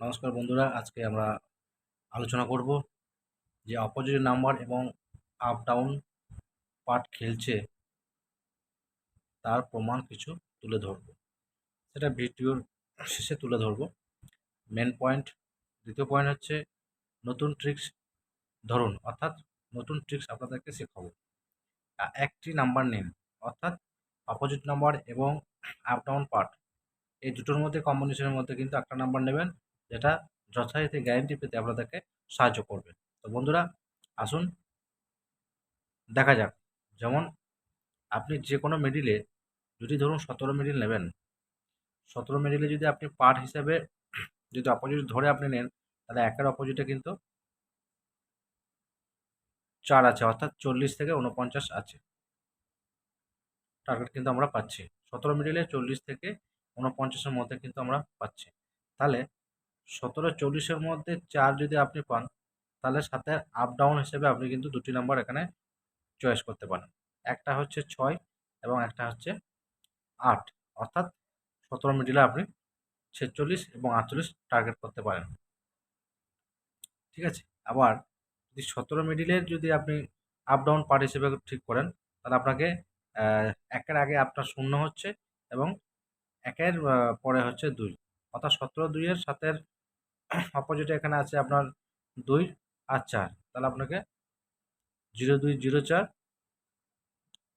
নমস্কার বন্ধুরা, আজকে আমরা আলোচনা করব যে অপোজিট নাম্বার এবং আপ ডাউন পার্ট খেলছে, তার প্রমাণ কিছু তুলে ধরব। সেটা ভিডিওর শেষে তুলে ধরব। মেন পয়েন্ট দ্বিতীয় পয়েন্ট হচ্ছে নতুন ট্রিক্স ধরুন, অর্থাৎ নতুন ট্রিক্স আপনাদেরকে শেখাবো। একটি নাম্বার নিন অর্থাৎ অপোজিট নাম্বার এবং আপ ডাউন পার্ট এই দুটোর মধ্যে কম্বিনেশনের মধ্যে কিন্তু একটা নাম্বার নেবেন। যেটা যথারীতি গ্যারেন্টি পেতে আপনাদেরকে সাহায্য করবে। তো বন্ধুরা, আসুন, দেখা যাক। যেমন, আপনি যে কোনো মিডিলে যদি ধরুন সতেরো মিডিল নেবেন, সতেরো মিডিলে যদি আপনি পার্ট হিসেবে যদি অপোজিট ধরে আপনি নেন, তাহলে একের অপোজিটে কিন্তু চার আছে, অর্থাৎ চল্লিশ থেকে উনপঞ্চাশ আছে। টার্গেট কিন্তু আমরা পাচ্ছি। সতেরো মিডিলে চল্লিশ থেকে উনপঞ্চাশের মধ্যে কিন্তু আমরা পাচ্ছি। তাহলে সতেরো চল্লিশের মধ্যে চার যদি আপনি পান, তাহলে সাথে আপ ডাউন হিসেবে আপনি কিন্তু দুটি নাম্বার এখানে চয়েস করতে পারেন। একটা হচ্ছে ছয় এবং একটা হচ্ছে আট। অর্থাৎ সতেরো মিডিলে আপনি ছেচল্লিশ এবং আটচল্লিশ টার্গেট করতে পারেন। ঠিক আছে? আবার যদি সতেরো মিডিলের যদি আপনি আপ ডাউন পার্ট হিসেবে ঠিক করেন, তাহলে আপনাকে একের আগে আপনার শূন্য হচ্ছে এবং একের পরে হচ্ছে দুই। অর্থাৎ সতেরো দুইয়ের সাথের অপোজিটে এখানে আছে আপনার দুই আর চার। তাহলে আপনাকে জিরো দুই, জিরো চার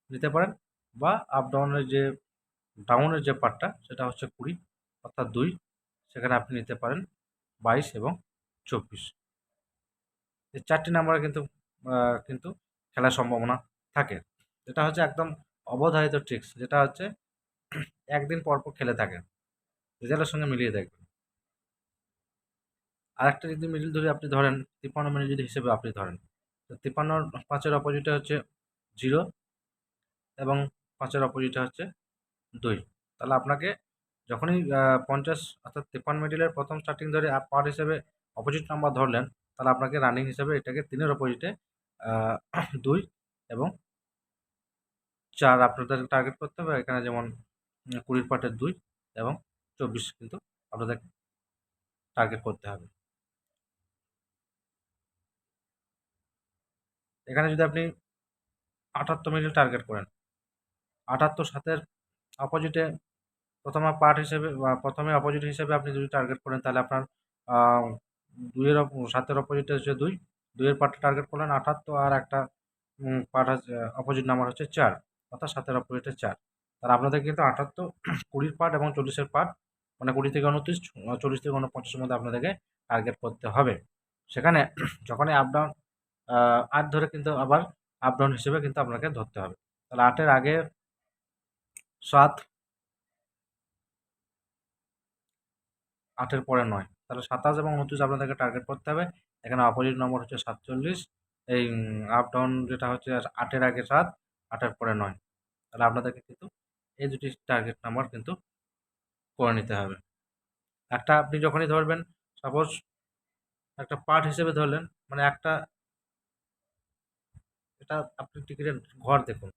নিতে পারেন বা আপ ডাউনের যে ডাউনের যে পার্টটা সেটা হচ্ছে কুড়ি অর্থাৎ দুই, সেখানে আপনি নিতে পারেন বাইশ এবং চব্বিশ। এই চারটি নাম্বারে কিন্তু কিন্তু খেলার সম্ভাবনা থাকে। এটা হচ্ছে একদম অবধারিত ট্রিক্স যেটা হচ্ছে একদিন পর পর খেলে থাকেন। রেজাল্টের সঙ্গে মিলিয়ে দেখবেন আরেকটা যদি মিডিল ধরে আপনি ধরেন, তিপ্পান্ন মিনিট যদি হিসেবে আপনি ধরেন, তো তিপ্পান্ন পাঁচের অপোজিটে হচ্ছে জিরো এবং পাঁচের অপোজিটে হচ্ছে দুই। তাহলে আপনাকে যখনই পঞ্চাশ অর্থাৎ তিপ্পান্ন মিডিলের প্রথম স্টার্টিং ধরে পার্ট হিসেবে অপোজিট নাম্বার ধরলেন, তাহলে আপনাকে রানিং হিসেবে এটাকে তিনের অপোজিটে দুই এবং চার আপনাদের টার্গেট করতে হবে। এখানে যেমন কুড়ির পার্টের দুই এবং চব্বিশ কিন্তু আপনাদের টার্গেট করতে হবে। এখানে যদি আপনি আটাত্তর মিডিল টার্গেট করেন, আটাত্তর সাতের অপোজিটে প্রথমে পার্ট হিসেবে বা প্রথমে অপোজিট হিসেবে আপনি যদি টার্গেট করেন, তাহলে আপনার দুইয়ের সাতের অপোজিটে হচ্ছে দুই, দুইয়ের পার্টটা টার্গেট করলেন আটাত্তর আর একটা পার্ট অপোজিট নাম্বার হচ্ছে চার, অর্থাৎ সাতের অপোজিটে চার। তাহলে আপনাদের কিন্তু আটাত্তর, কুড়ির পার্ট এবং চল্লিশের পার্ট মানে কুড়ি থেকে উনত্রিশ চল্লিশ থেকে উনপঞ্চাশের মধ্যে আপনাদেরকে টার্গেট করতে হবে। সেখানে যখনই আপ ডাউন আট ধরে কিন্তু আবার আপ ডাউন হিসেবে কিন্তু আপনাকে ধরতে হবে। তাহলে আটের আগে সাত, আটের পরে নয়। তাহলে সাতাশ এবং উনত্রিশ আপনাদেরকে টার্গেট করতে হবে। এখানে অপোজিট নম্বর হচ্ছে সাতচল্লিশ। এই আপ ডাউন যেটা হচ্ছে আটের আগে সাত, আটের পরে নয়। তাহলে আপনাদেরকে কিন্তু এই দুটি টার্গেট নাম্বার কিন্তু করে নিতে হবে। একটা আপনি যখনই ধরবেন সাপোজ একটা পার্ট হিসেবে ধরলেন মানে একটা এটা আপনি টিকিটের ঘর দেখুন।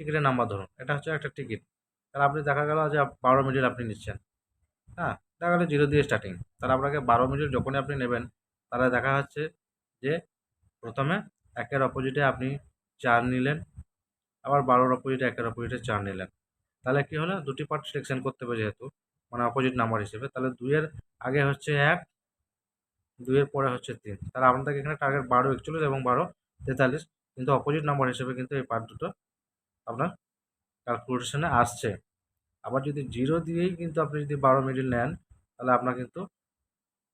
টিকিটের নাম্বার ধরুন। এটা হচ্ছে একটা টিকিট তাহলে আপনি দেখা গেল যে বারো মিনিট আপনি নিচ্ছেন। হ্যাঁ? দেখা গেলো জিরো দিয়ে স্টার্টিং তাহলে আপনাকে বারো মিনিট যখনই আপনি নেবেন, তাহলে দেখা যাচ্ছে যে প্রথমে একের অপোজিটে আপনি চার নিলেন। আবার বারোর অপোজিটে একের অপোজিটে চার নিলেন। তাহলে কি হলো? দুটি পার্ট সিলেকশন করতে হবে যেহেতু মানে অপোজিট নাম্বার হিসেবে। তাহলে দুইয়ের আগে হচ্ছে এক, দুইয়ের পরে হচ্ছে তিন। তাহলে আপনাদের এখানে টার্গেট বারো একচল্লিশ এবং বারো তেতাল্লিশ। কিন্তু অপোজিট নাম্বার হিসেবে কিন্তু এই পার্ট দুটো আপনার ক্যালকুলেশনে আসছে। আবার যদি জিরো দিয়েই কিন্তু আপনি যদি বারো মিডিল নেন, তাহলে আপনার কিন্তু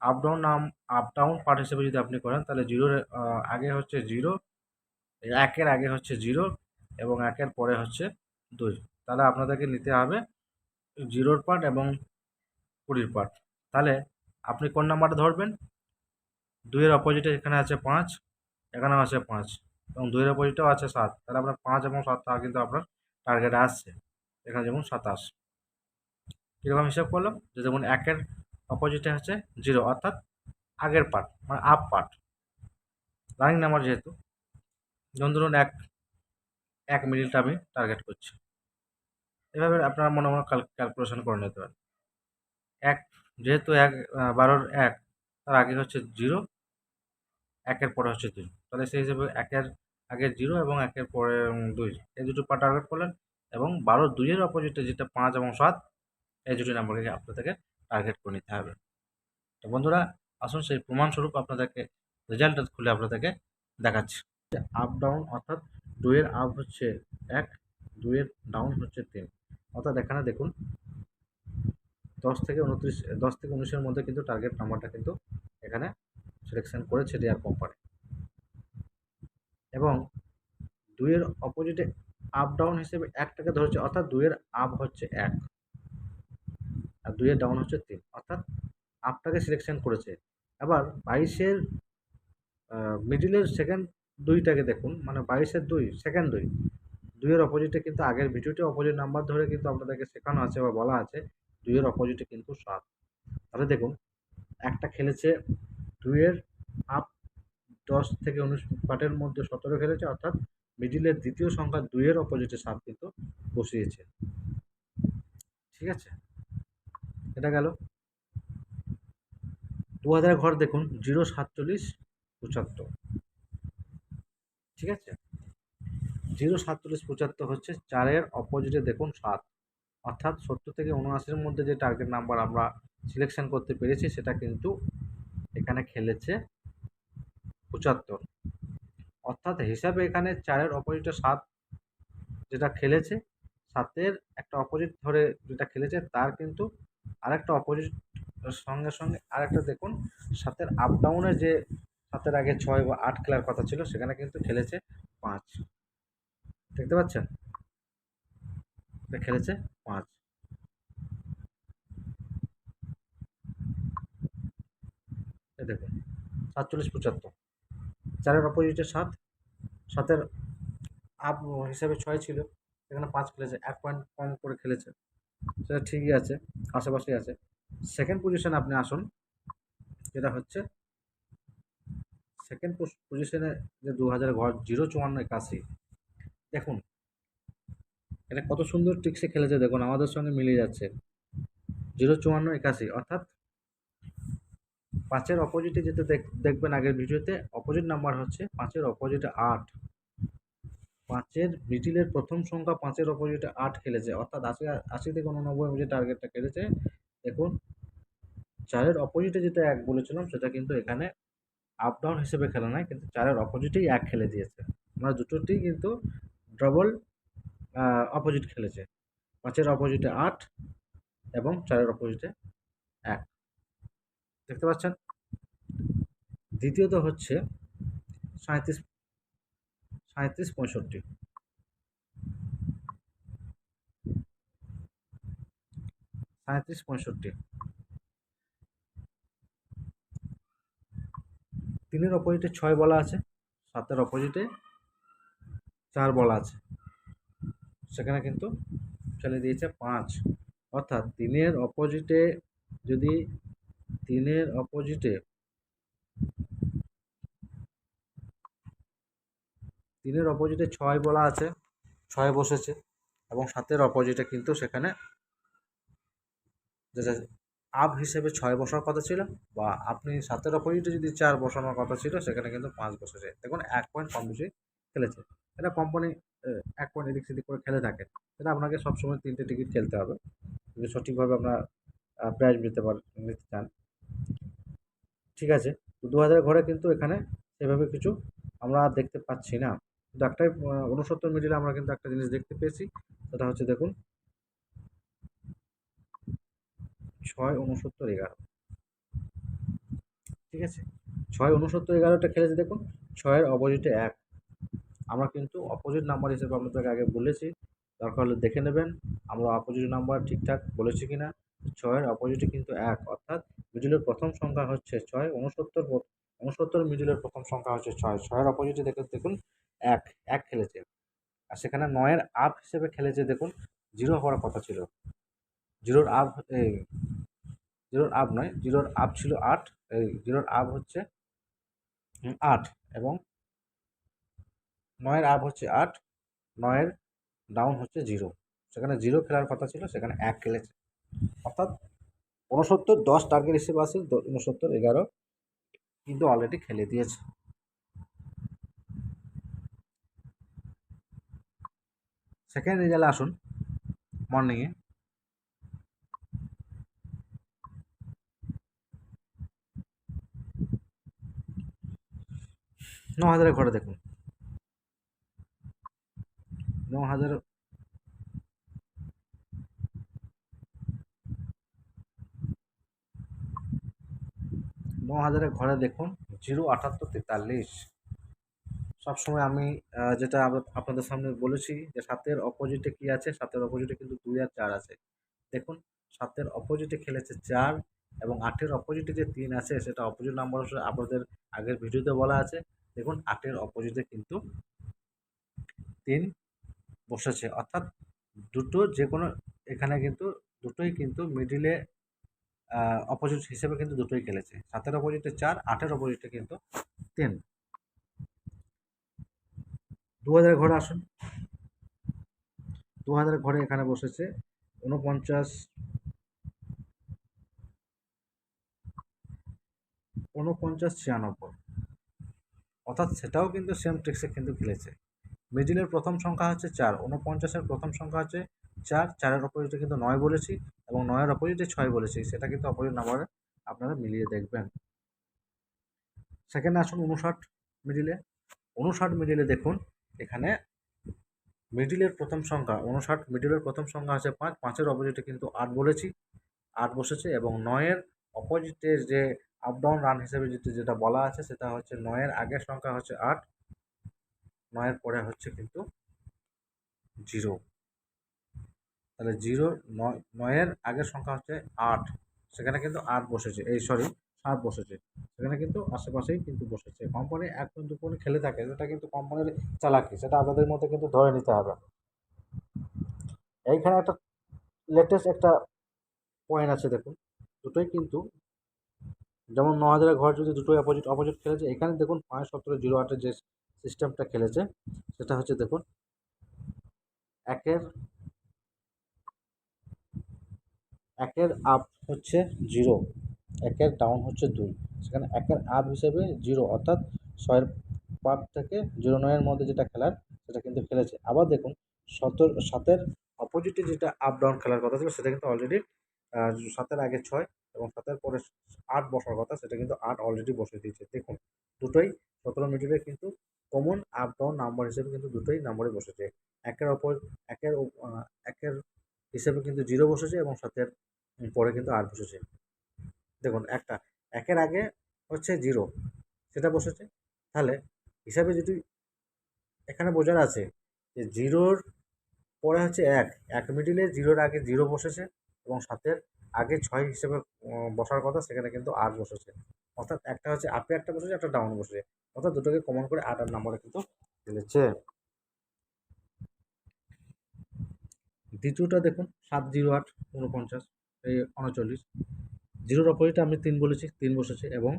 আপ ডাউন নাম আপ ডাউন পার্ট হিসেবে যদি আপনি করেন, তাহলে জিরোর আগে হচ্ছে জিরো একের আগে হচ্ছে জিরো এবং একের পরে হচ্ছে দুই। তাহলে আপনাদেরকে নিতে হবে জিরোর পার্ট এবং কুড়ির পার্ট তাহলে আপনি কোন নাম্বারটা ধরবেন? দুইয়ের অপোজিটে এখানে আছে পাঁচ, এখানেও আছে পাঁচ। এবং দুইয়ের অপোজিটেও আছে সাত। তাহলে আপনার পাঁচ এবং সাত টাকা কিন্তু আপনার টার্গেটে আসছে। এখানে যেমন সাতাশ। কীরকম হিসাব করলাম? যে যেমন একের অপোজিটে হচ্ছে জিরো অর্থাৎ আগের পার্ট মানে আপ পার্ট রানিং নাম্বার যেহেতু, যেমন ধরুন এক এক মিনিটটা আমি টার্গেট করছি। এভাবে আপনারা মনে মনে ক্যালকুলেশন করে নিতে পারেন। এক, যেহেতু এক বারোর এক, তার আগে হচ্ছে জিরো একের পরে হচ্ছে দুই। তাহলে সেই হিসেবে একের আগে জিরো এবং একের পরে দুই। এই দুটো পা টার্গেট করলেন এবং বারো দুইয়ের অপোজিটে যেটা পাঁচ এবং সাত, এই দুটি নাম্বারকে আপনাদেরকে টার্গেট করে নিতে হবে। তো বন্ধুরা, আসুন সেই প্রমাণস্বরূপ আপনাদেরকে রেজাল্টটা খুলে আপনাদেরকে দেখাচ্ছি। আপ ডাউন অর্থাৎ দুইয়ের আপ হচ্ছে এক, দুইয়ের ডাউন হচ্ছে তিন। অর্থাৎ এখানে দেখুন, দশ থেকে উনত্রিশ, দশ থেকে উনিশের মধ্যে কিন্তু টার্গেট নাম্বারটা কিন্তু এখানে সিলেকশন করেছে ডিয়ার কোম্পানি এবং দুইয়ের অপোজিটে আপ ডাউন হিসেবে একটাকে ধরেছে, অর্থাৎ দুইয়ের আপ হচ্ছে এক। আর দুইয়ের ডাউন হচ্ছে তিন, অর্থাৎ আপটাকে সিলেকশন করেছে। এবার বাইশের মিডিলের সেকেন্ড দুইটাকে দেখুন মানে বাইশের দুই সেকেন্ড দুই। দুইয়ের অপোজিটে কিন্তু আগের ভিডিওতে অপোজিট নাম্বার ধরে কিন্তু আপনাদেরকে শেখানো আছে বা বলা আছে, দুইয়ের অপোজিটে কিন্তু সাত। তাহলে দেখুন, একটা খেলেছে দুইয়ের আপ দশ থেকে উনিশ পার্টের মধ্যে সতেরো খেলেছে, অর্থাৎ মিডিলের দ্বিতীয় সংখ্যা দুইয়ের অপোজিটে সাত কিন্তু বসিয়েছে। ঠিক আছে? এটা গেল। দু হাজার ঘর দেখুন, জিরো সাতচল্লিশ পঁচাত্তর। ঠিক আছে? জিরো সাতচল্লিশ পঁচাত্তর হচ্ছে চারের অপোজিটে দেখুন সাত। অর্থাৎ সত্তর থেকে উনআশির মধ্যে যে টার্গেট নাম্বার আমরা সিলেকশন করতে পেরেছি, সেটা কিন্তু এখানে খেলেছে পঁচাত্তর। অর্থাৎ হিসাবে এখানে চারের অপোজিটে সাত যেটা খেলেছে, সাতের একটা অপোজিট ধরে যেটা খেলেছে, তার কিন্তু আরেকটা অপোজিট সঙ্গে সঙ্গে আরেকটা দেখুন, সাতের আপ ডাউনে যে সাতের আগে ছয় বা আট খেলার কথা ছিল, সেখানে কিন্তু খেলেছে পাঁচ। দেখতে পাচ্ছেন? খেলেছে পাঁচ এই দেখুন সাতচল্লিশ পঁচাত্তর। চারের অপোজিটে সাত। সাতের আপ হিসাবে ছয় ছিল। সেখানে পাঁচ খেলেছে। এক পয়েন্ট কম করে খেলেছে। সেটা ঠিকই আছে। আশেপাশেই আছে। সেকেন্ড পজিশনে আপনি আসুন। যেটা হচ্ছে সেকেন্ড পজিশনে যে দু হাজার ঘর, জিরো চুয়ান্ন একাশি। দেখুন, এটা কত সুন্দর টিক্সে খেলেছে। দেখুন, আমাদের সঙ্গে মিলে যাচ্ছে। জিরো চুয়ান্ন একাশি। অর্থাৎ পাঁচের অপোজিটে দেখ- দেখবেন আগের ভিডিওতে অপোজিট নাম্বার হচ্ছে পাঁচের অপোজিটে আট। পাঁচের মিডিলের প্রথম সংখ্যা পাঁচের অপোজিটে আট খেলেছে। অর্থাৎ আশি আশি থেকে উননব্বই যে টার্গেটটা খেলেছে দেখুন, চারের অপোজিটে যেটা এক বলেছিলাম, সেটা কিন্তু এখানে আপ ডাউন হিসেবে খেলা নয় কিন্তু চারের অপোজিটেই এক খেলে দিয়েছে। মানে দুটোতেই কিন্তু ডবল অপোজিট খেলেছে। পাঁচের অপোজিটে আট এবং চারের অপোজিটে এক। দেখতে পাচ্ছেন? দ্বিতীয়ত হচ্ছে সাঁত্রিশ সাঁত্রিশ পঁয়ষট্টি। সাঁত্রিশ পঁয়ষট্টি। তিনের অপোজিটে ছয় বলা আছে, সাতের অপোজিটে চার বলা আছে। সেখানে কিন্তু ফেলে দিয়েছে পাঁচ। অর্থাৎ তিনের অপোজিটে যদি তিনের অপোজিটে তিনের অপোজিটে ছয় বলা আছে, ছয় বসেছে এবং সাতের অপোজিটে কিন্তু সেখানে আপ হিসেবে ছয় বসার কথা ছিল বা আপনি সাতের অপোজিটে যদি চার বসানোর কথা ছিল সেখানে কিন্তু পাঁচ বসেছে। দেখুন, এক পয়েন্ট কম বেশি খেলেছে। এটা কোম্পানি এক পয়েন্ট এদিক সেদিক করে খেলে থাকে। সেটা আপনাকে সবসময় তিনটে টিকিট খেলতে হবে। যদি সঠিকভাবে আপনার প্রাইজ নিতে পার, নিতে চান। ঠিক আছে? দু হাজার ঘরে কিন্তু এখানে সেভাবে কিছু আমরা আর দেখতে পাচ্ছি না। কিন্তু একটাই উনসত্তর মিডিলে আমরা কিন্তু একটা জিনিস দেখতে পেয়েছি, সেটা হচ্ছে দেখুন। ছয় উনসত্তর এগারো। ঠিক আছে? ছয় উনসত্তর এগারোটা খেলেছে দেখুন, ছয়ের অপোজিটে এক। আমরা কিন্তু অপোজিট নাম্বার হিসেবে আপনাদেরকে আগে বলেছি, দরকার হলে দেখে নেবেন, আমরা অপোজিট নাম্বার ঠিকঠাক বলেছি কি না ছয়ের অপোজিটে কিন্তু এক, অর্থাৎ মিডিলের প্রথম সংখ্যা হচ্ছে ছয় উনসত্তর উনসত্তর মিডিলের প্রথম সংখ্যা হচ্ছে ছয়, ছয়ের অপোজিটে দেখে দেখুন এক এক খেলেছে। আর সেখানে নয়ের আপ হিসেবে খেলেছে, দেখুন জিরো হওয়ার কথা ছিল। জিরোর আপ এই জিরোর আপ নয় জিরোর আপ ছিল আট, এই জিরোর আপ হচ্ছে আট এবং নয়ের আপ হচ্ছে আট, নয়ের ডাউন হচ্ছে জিরো সেখানে জিরো খেলার কথা ছিল, সেখানে এক খেলেছে। অর্থাৎ উনসত্তর দশ টার্গেট হিসেবে আছে উনসত্তর এগারো, কিন্তু অলরেডি খেলে দিয়েছে। সেকেন্ড রেজাল্ট আসুন মর্নিংয়ে ন হাজারের ঘরে দেখুন। ন হাজার ন হাজারের ঘরে দেখুন, জিরো আটাত্তর তেতাল্লিশ। সবসময় আমি যেটা আপনাদের সামনে বলেছি যে সাতের অপোজিটে কি আছে? সাতের অপোজিটে কিন্তু দুই আর চার আছে। দেখুন, সাতের অপোজিটে খেলেছে চার এবং আটের অপোজিটে যে তিন আছে, সেটা অপোজিট নাম্বার হিসেবে আপনাদের আগের ভিডিওতে বলা আছে। দেখুন, আটের অপোজিটে কিন্তু তিন বসেছে। অর্থাৎ দুটো যে কোনো, এখানে কিন্তু দুটোই কিন্তু মিডিলে অপোজিট হিসেবে কিন্তু দুটোই খেলেছে। সাতের অপোজিটে চার, আটের অপোজিটে কিন্তু তিন। দু হাজার ঘরে আসুন। দু হাজার ঘরে এখানে বসেছে উনপঞ্চাশ উনপঞ্চাশ ছিয়ানব্বই। অর্থাৎ সেটাও কিন্তু সেম ট্রিক্সে কিন্তু খেলেছে। মিডিলের প্রথম সংখ্যা হচ্ছে চার উনপঞ্চাশের প্রথম সংখ্যা হচ্ছে চার, চারের অপোজিটে কিন্তু নয় বলেছি এবং নয়ের অপোজিটে ছয় বলেছি, সেটা কিন্তু অপোজিট নাম্বারে আপনারা মিলিয়ে দেখবেন। সেকেন্ড আসুন উনষাট মিডিলে উনষাট মিডিলে দেখুন, এখানে মিডিলের প্রথম সংখ্যা উনষাট মিডিলের প্রথম সংখ্যা আছে পাঁচ, পাঁচের অপোজিটে কিন্তু আট বলেছি, আট বসেছে এবং নয়ের অপোজিটে যে আপ ডাউন রান হিসেবে যেটা যেটা বলা আছে সেটা হচ্ছে নয়ের আগের সংখ্যা হচ্ছে আট, নয়ের পরে হচ্ছে কিন্তু জিরো তাহলে জিরো, নয়, নয়ের আগের সংখ্যা হচ্ছে আট। সেখানে কিন্তু আট বসেছে। এই সরি সাত বসেছে। সেখানে কিন্তু আশেপাশেই কিন্তু বসেছে। কোম্পানি এক পয়েন্ট দু পয়েন্ট খেলে থাকে, সেটা কিন্তু কোম্পানির চালাকি, সেটা আপনাদের মধ্যে কিন্তু ধরে নিতে হবে। এইখানে একটা লেটেস্ট একটা পয়েন্ট আছে, দেখুন। দুটোই কিন্তু, যেমন ন হাজারের ঘর যদি দুটোই অপোজিট অপোজিট খেলেছে, এখানে দেখুন পাঁচ, সতেরো, জিরো, আটের যে সিস্টেমটা খেলেছে, সেটা হচ্ছে, দেখুন, একের একের আপ হচ্ছে জিরো একের ডাউন হচ্ছে দুই। সেখানে একের আপ হিসেবে জিরো অর্থাৎ ছয়ের পার থেকে জিরো নয়ের মধ্যে যেটা খেলার, সেটা কিন্তু খেলেছে। আবার দেখুন, সতের, সাতের অপোজিটে যেটা আপ ডাউন খেলার কথা ছিল, সেটা কিন্তু অলরেডি সাতের আগে ছয় এবং সাতের পরে আট বসার কথা, সেটা কিন্তু আট অলরেডি বসে দিয়েছে। দেখুন, দুটোই সতেরো মিডিলে কিন্তু কমন আপ ডাউন নাম্বার হিসেবে কিন্তু দুটোই নাম্বারে বসেছে। একের অপর একের একের হিসেবে কিন্তু জিরো বসেছে এবং সাতের পরে কিন্তু আট বসেছে। দেখুন, একটা, একের আগে হচ্ছে জিরো সেটা বসেছে। তাহলে হিসাবে যদি এখানে বোঝার আছে যে জিরোর পরে হচ্ছে এক এক মিডিলে জিরোর আগে জিরো বসেছে এবং সাতের আগে ছয় হিসেবে বসার কথা, সেখানে কিন্তু আট বসেছে। অর্থাৎ একটা হচ্ছে আপে একটা বসেছে, একটা ডাউন বসেছে। অর্থাৎ দুটোকে কমন করে আট আট নম্বরে কিন্তু খেলেছে দ্বিতীয়টা দেখুন, সাত জিরো আট উনপঞ্চাশ এই উনচল্লিশ জিরোর অপোজিটে আমি তিন বলেছি, তিন বসেছে এবং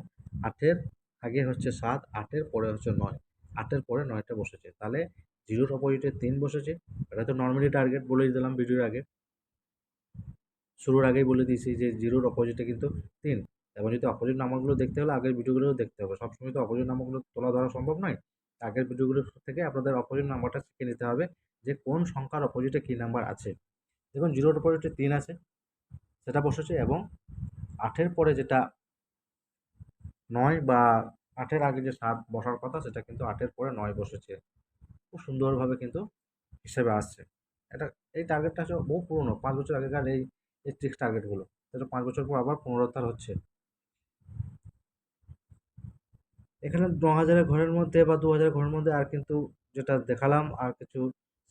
আটের আগে হচ্ছে সাত, আটের পরে হচ্ছে নয়। আটের পরে নয়টা বসেছে। তাহলে জিরোর অপোজিটে তিন বসেছে। এটা তো নর্মালি টার্গেট বলেই দিলাম ভিডিওর আগে। শুরুর আগেই বলে দিয়েছি যে জিরোর অপোজিটে কিন্তু তিন। এবং যদি অপোজিট নাম্বারগুলো দেখতে হলে আগের ভিডিওগুলোও দেখতে হবে। সবসময় তো অপোজিট নাম্বারগুলো তোলা ধরা সম্ভব নয়। আগের ভিডিওগুলো থেকে আপনাদের অপোজিট নাম্বারটা শিখে নিতে হবে। যে কোন সংখ্যার অপোজিটে কী নাম্বার আছে। দেখুন জিরোর অপোজিটে তিন আছে, সেটা বসেছে এবং আটের পরে যেটা নয় বা আটের আগে যে সাত বসার কথা, সেটা কিন্তু আটের পরে নয় বসেছে। খুব সুন্দরভাবে কিন্তু হিসেবে আসছে। এটা, এই টার্গেটটা হচ্ছে বহু পুরনো, পাঁচ বছর আগেকার এই এই ট্রিক্স টার্গেটগুলো সেটা পাঁচ বছর পর আবার পুনরুদ্ধার হচ্ছে। এখানে ন হাজারের ঘরের মধ্যে বা দু হাজার ঘরের মধ্যে আর কিন্তু যেটা দেখালাম, আর কিছু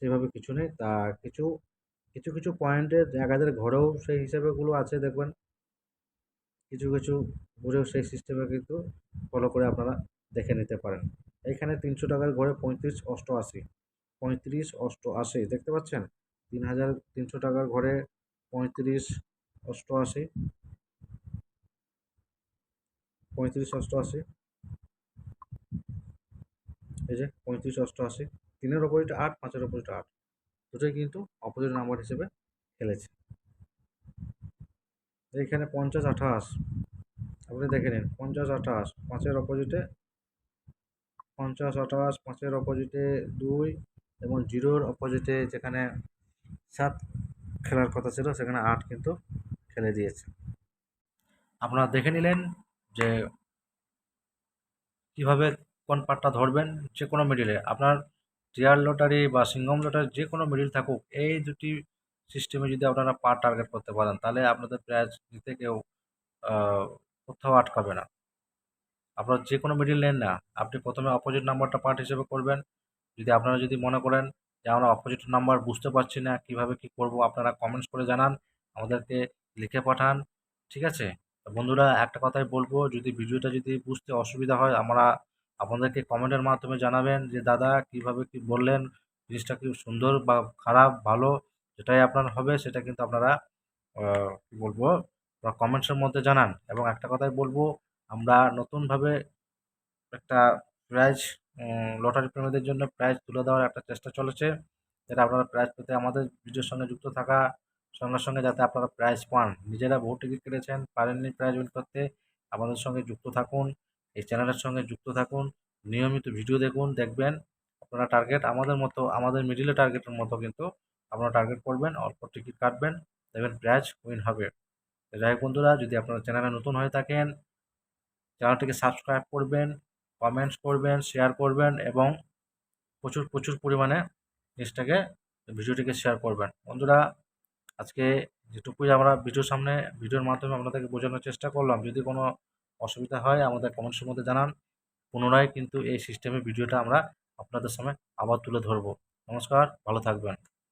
সেভাবে কিছু নেই। তা কিছু কিছু কিছু পয়েন্টের এক হাজার ঘরেও সেই হিসাবেগুলো আছে দেখবেন। কিছু কিছু ঘুরেও সেই সিস্টেমে কিন্তু ফলো করে আপনারা দেখে নিতে পারেন। এইখানে তিনশো টাকার ঘরে পঁয়ত্রিশ অষ্টআশি পঁয়ত্রিশ অষ্টআশি, দেখতে পাচ্ছেন? তিন হাজার তিনশো টাকার ঘরে পঁয়ত্রিশ অষ্টআশি পঁয়ত্রিশ অষ্টআশি, এই যে পঁয়ত্রিশ অষ্টআশি। তিনের অপোজিট আট, পাঁচের অপোজিট আট। দুটোই কিন্তু অপোজিট নাম্বার হিসেবে খেলেছে। এইখানে পঞ্চাশ, আঠাশ। আপনি দেখে নিন, পঞ্চাশ, আঠাশ, পাঁচের অপোজিটে পঞ্চাশ, আঠাশ, পাঁচের অপোজিটে দুই এবং জিরোর অপোজিটে যেখানে সাত খেলার কথা ছিল, সেখানে আট কিন্তু খেলে দিয়েছে। আপনারা দেখে নিলেন যে কীভাবে কোন পার্টটা ধরবেন যে কোনো মিডিলে আপনার টিয়ার লটারি বা সিংহম লটারি, যে কোনো মিডিল থাকুক, এই দুটি সিস্টেমে যদি আপনারা পার টার্গেট করতে পারেন, তাহলে আপনাদের প্রাইজ নিতে কেউ কোথাও আটকাবে না। আপনারা যে কোনো মিডিল নেন না, আপনি প্রথমে অপোজিট নাম্বারটা পার্ট হিসেবে করবেন। যদি আপনারা যদি মনে করেন যে আমরা অপোজিট নাম্বার বুঝতে পারছি না, কীভাবে কি করব, আপনারা কমেন্টস করে জানান, আমাদেরকে লিখে পাঠান, ঠিক আছে? বন্ধুরা, একটা কথাই বলব, যদি ভিডিওটা যদি বুঝতে অসুবিধা হয়, আমরা আপনাদেরকে কমেন্টের মাধ্যমে জানাবেন যে, দাদা, কীভাবে কি বললেন? জিনিসটা কি সুন্দর বা খারাপ, ভালো? যেটাই আপনার হবে, সেটা কিন্তু আপনারা কি বলব কমেন্টসের মধ্যে জানান। এবং একটা কথাই বলব, আমরা নতুনভাবে একটা প্রাইজ লটারি প্রেমীদের জন্য প্রাইজ তুলে দেওয়ার একটা চেষ্টা চলেছে। যেটা আপনারা প্রাইজ পেতে আমাদের ভিডিওর সঙ্গে যুক্ত থাকা সঙ্গে সঙ্গে যাতে আপনারা প্রাইজ পান। নিজেরা বহু টিকিট কেটেছেন, পারেননি প্রাইজ উইন করতে। আমাদের সঙ্গে যুক্ত থাকুন। এই চ্যানেলের সঙ্গে যুক্ত থাকুন, নিয়মিত ভিডিও দেখুন, দেখবেন। আপনারা টার্গেট আমাদের মতো, আমাদের মিডিলে টার্গেটের মতো কিন্তু আপনারা টার্গেট করবেন, অল্প টিকিট কাটবেন। দেখবেন প্রাইজ উইন হবে। যাই বন্ধুরা, যদি আপনারা চ্যানেলে নতুন হয়ে থাকেন, চ্যানেলটিকে সাবস্ক্রাইব করবেন কমেন্টস করবেন শেয়ার করবেন এবং প্রচুর প্রচুর পরিমাণে জিনিসটাকে, ভিডিওটিকে শেয়ার করবেন। বন্ধুরা, আজকে যেটুকুই আমরা ভিডিওর সামনে ভিডিওর মাধ্যমে আপনাদেরকে বোঝানোর চেষ্টা করলাম, যদি কোনো অসুবিধা হয়, আমাদের কমেন্টসের মধ্যে জানান। পুনরায় কিন্তু এই সিস্টেমে ভিডিওটা আমরা আপনাদের সামনে আবার তুলে ধরবো। নমস্কার, ভালো থাকবেন।